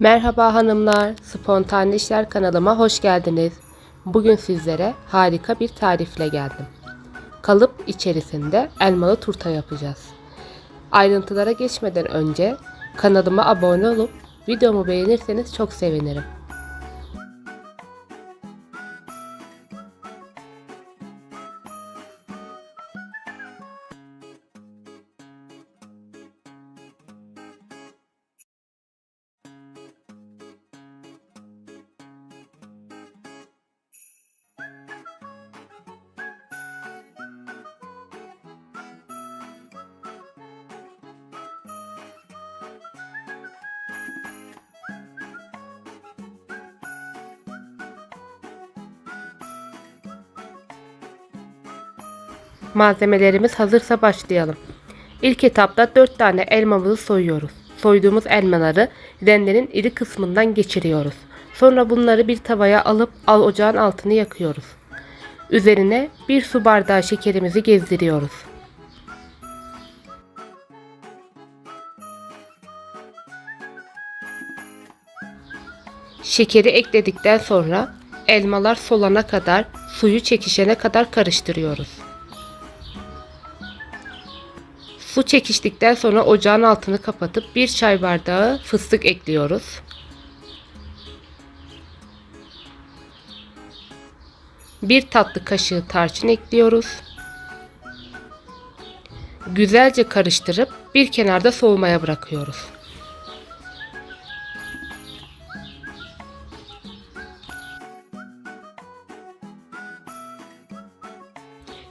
Merhaba hanımlar, Spontane İşler kanalıma hoş geldiniz. Bugün sizlere harika bir tarifle geldim. Kalıp içerisinde elmalı turta yapacağız. Ayrıntılara geçmeden önce kanalıma abone olup videomu beğenirseniz çok sevinirim. Malzemelerimiz hazırsa başlayalım. İlk etapta 4 tane elmamızı soyuyoruz. Soyduğumuz elmaları rendenin iri kısmından geçiriyoruz. Sonra bunları bir tavaya alıp al ocağın altını yakıyoruz. Üzerine bir su bardağı şekerimizi gezdiriyoruz. Şekeri ekledikten sonra elmalar solana kadar, suyu çekişene kadar karıştırıyoruz. Su çekiştikten sonra ocağın altını kapatıp bir çay bardağı fıstık ekliyoruz. Bir tatlı kaşığı tarçın ekliyoruz. Güzelce karıştırıp bir kenarda soğumaya bırakıyoruz.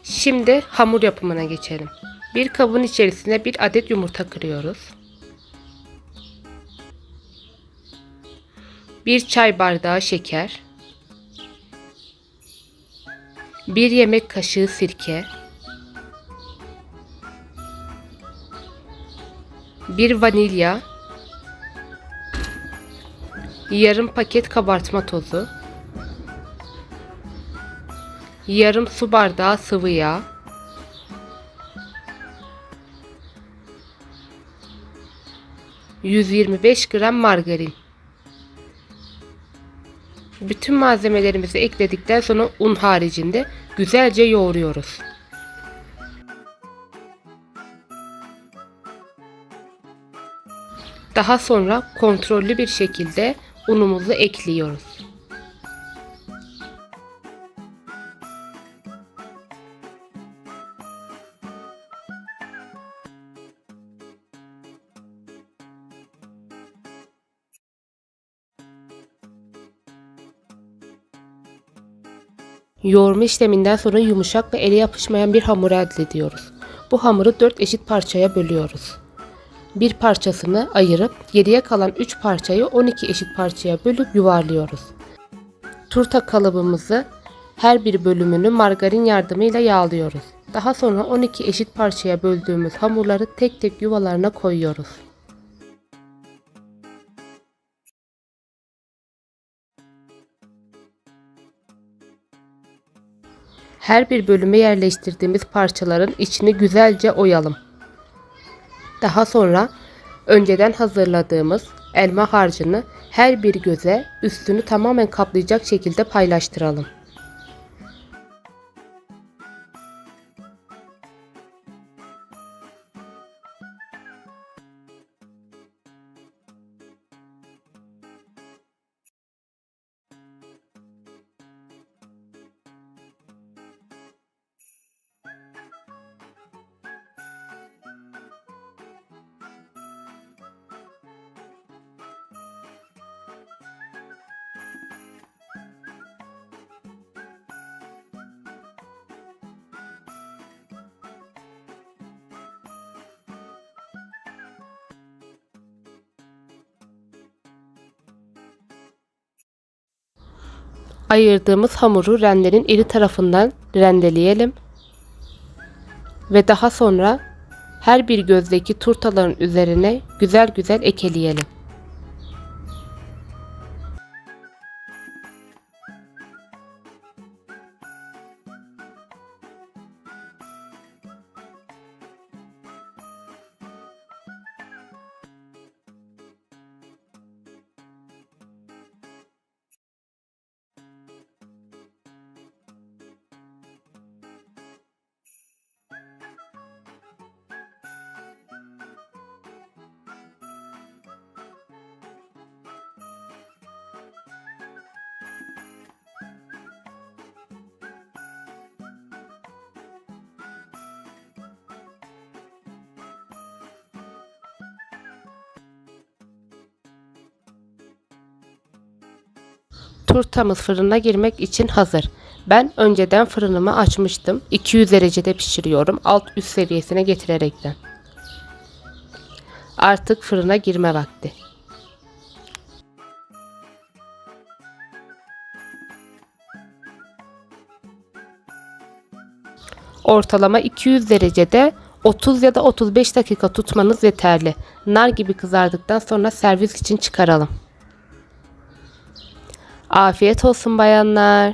Şimdi hamur yapımına geçelim. Bir kabın içerisine bir adet yumurta kırıyoruz. Bir çay bardağı şeker. Bir yemek kaşığı sirke. Bir vanilya. Yarım paket kabartma tozu. Yarım su bardağı sıvı yağ. 125 gram margarin. Bütün malzemelerimizi ekledikten sonra un haricinde güzelce yoğuruyoruz. Daha sonra kontrollü bir şekilde unumuzu ekliyoruz. Yoğurma işleminden sonra yumuşak ve ele yapışmayan bir hamur elde ediyoruz. Bu hamuru 4 eşit parçaya bölüyoruz. Bir parçasını ayırıp geriye kalan 3 parçayı 12 eşit parçaya bölüp yuvarlıyoruz. Turta kalıbımızı her bir bölümünü margarin yardımıyla yağlıyoruz. Daha sonra 12 eşit parçaya böldüğümüz hamurları tek tek yuvalarına koyuyoruz. Her bir bölüme yerleştirdiğimiz parçaların içini güzelce oyalım. Daha sonra önceden hazırladığımız elma harcını her bir göze üstünü tamamen kaplayacak şekilde paylaştıralım. Ayırdığımız hamuru rendenin iri tarafından rendeleyelim. Ve daha sonra her bir gözdeki turtaların üzerine güzel güzel ekeleyelim. Turtamız fırına girmek için hazır. Ben önceden fırınımı açmıştım. 200 derecede pişiriyorum. Alt üst seviyesine getirerekten. Artık fırına girme vakti. Ortalama 200 derecede 30 ya da 35 dakika tutmanız yeterli. Nar gibi kızardıktan sonra servis için çıkaralım. Afiyet olsun bayanlar.